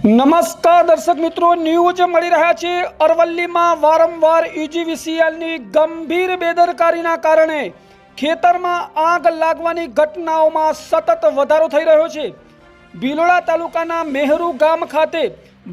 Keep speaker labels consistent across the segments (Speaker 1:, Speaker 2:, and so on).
Speaker 1: નમસ્કાર દર્શક મિત્રો ન્યૂઝ મળી રહ્યા છે, અરવલ્લીમાં વારંવાર યુજીવીસીએલની ગંભીર બેદરકારીના કારણે ખેતરમાં આગ લાગવાની ઘટનાઓમાં સતત વધારો થઈ રહ્યો છે. ભીલોડા તાલુકાના મેહરુ ગામ ખાતે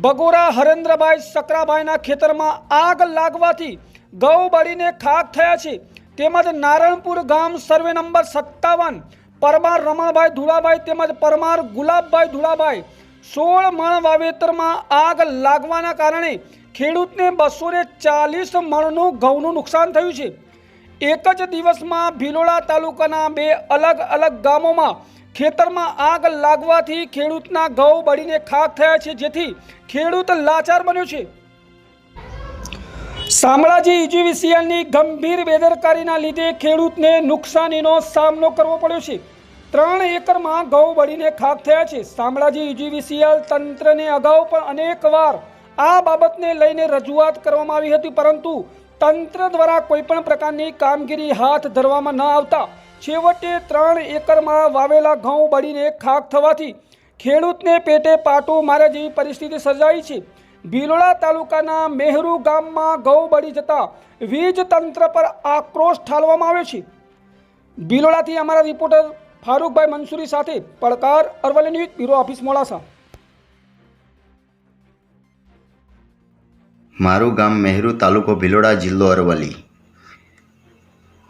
Speaker 1: બગોરા હરેન્દ્રભાઈ સકરાભાઈના ખેતરમાં આગ લાગવાથી ગૌ બળીને ખાક થયા છે. તેમજ નારણપુર ગામ સર્વે નંબર સત્તાવન પરમાર રમણભાઈ ધુળાભાઈ તેમજ પરમાર ગુલાબભાઈ ધુળાભાઈ સોળ મણ વાવેતરમાં આગ લાગવાના કારણે ખેડૂતને બસો ને ચાલીસ મણનું ઘઉંનું નુકસાન થયું છે. એક જ દિવસમાં ભિલોડા તાલુકાના બે અલગ અલગ ગામોમાં ખેતરમાં આગ લાગવાથી ખેડૂતના ઘઉં બળીને ખાક થયા છે, જેથી ખેડૂત લાચાર બન્યો છે. શામળાજી ઇજીવીસીએલની ગંભીર બેદરકારીના લીધે ખેડૂતને નુકસાનીનો સામનો કરવો પડ્યો છે. ત્રણ એકરમાં ઘઉં બળીને ખાક થયા છે. શામળાજી યુજીવીસીએલ તંત્રને અગાઉ પણ અનેકવાર આ બાબતને લઈને રજૂઆત કરવામાં આવી હતી, પરંતુ તંત્ર દ્વારા કોઈપણ પ્રકારની કામગીરી હાથ ધરવામાં ન આવતા છેવટે ત્રણ એકરમાં વાવેલા ઘઉં બળીને ખાક થવાથી ખેડૂતને પેટે પાટું માર્યા જેવી પરિસ્થિતિ સર્જાઈ છે. ભીલોડા તાલુકાના મેહરુ ગામમાં ઘઉં બળી જતા વીજ તંત્ર પર આક્રોશ ઠાલવામાં આવ્યો છે. ભીલોડાથી અમારા રિપોર્ટર ફારૂકભાઈ મંસૂરી સાથે પડકાર Aravalli news bureau office Modasa.
Speaker 2: મારું ગામ મહેરુ તાલુકો ભિલોડા જિલ્લો અરવલ્લી.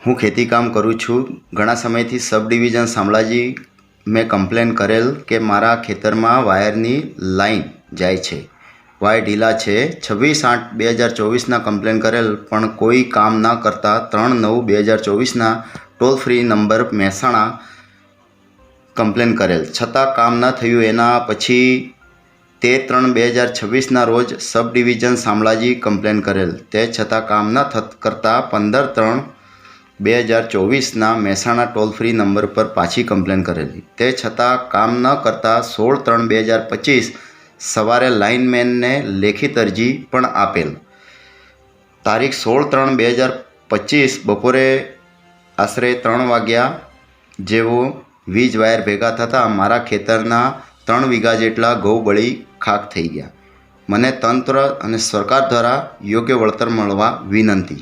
Speaker 2: હું ખેતીકામ કરું છું. ઘણા સમયથી સબ ડિવિઝન શામળાજી મેં કમ્પ્લેન કરેલ કે મારા ખેતરમાં વાયરની લાઈન જાય છે. વાયર ઢીલા છે. છવ્વીસ આઠ બે હજાર ચોવીસના કમ્પ્લેન કરેલ, પણ કોઈ કામ ના કરતા ત્રણ નવ બે હજાર ચોવીસના toll free number Mehsana complain કરેલ. છતાં કામ ન થયું એના પછી તેર ત્રણ બે હજાર છવ્વીસના રોજ સબ ડિવિઝન શામળાજી કમ્પ્લેન કરેલ. તે છતાં કામ ન થત કરતાં પંદર ત્રણ બે હજાર ચોવીસના મહેસાણા ટોલ ફ્રી નંબર પર પાછી કમ્પ્લેન કરેલી. તે છતાં કામ ન કરતાં સોળ ત્રણ બે હજાર પચીસ સવારે લાઇનમેનને લેખિત અરજી પણ આપેલ. તારીખ સોળ ત્રણ બે હજાર પચીસ બપોરે આશરે ત્રણ વાગ્યા જેવો વીજ વાયર ભેગા થતાં મારા ખેતરના ત્રણ વીઘા જેટલા ઘઉં બળી ખાક થઈ ગયા. મને તંત્ર અને સરકાર દ્વારા યોગ્ય વળતર મળવા વિનંતી.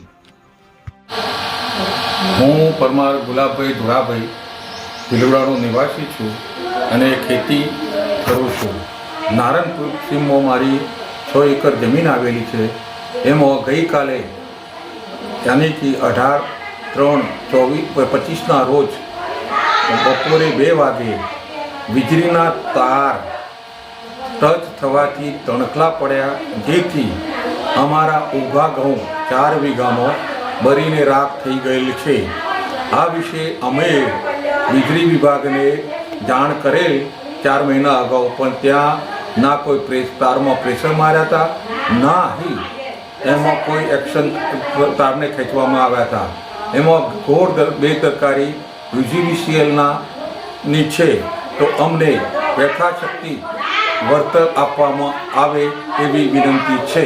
Speaker 3: હું પરમાર ગુલાબભાઈ ધોળાભાઈ ભીલવડાનો નિવાસી છું અને ખેતી કરું છું. નારણપુર સીમમાં મારી છ એકર જમીન આવેલી છે. એમાં ગઈકાલે યાની કે અઢાર, ત્રણ, ચોવીસ, પચીસના રોજ બપોરે બે વાગે વીજળીના તાર ટચ થવાથી તણખલા પડ્યા. જેથી અમારા ઊભા ઘઉં ચાર વીઘામાં બરીને રાખ થઈ ગયેલ છે. આ વિશે અમે વીજળી વિભાગને જાણ કરેલ ચાર મહિના અગાઉ, પણ ત્યાં ના કોઈ પ્રેસ તારમાં પ્રેશર માર્યા હતા, ના હી એમાં કોઈ એક્શન તારને ખેંચવામાં આવ્યા હતા. એમાં ઘોર દર- બેદરકારી યુજીવીસીએલના ની છે તો અમને યથાશક્તિ વળતર આપવામાં આવે એવી વિનંતી છે.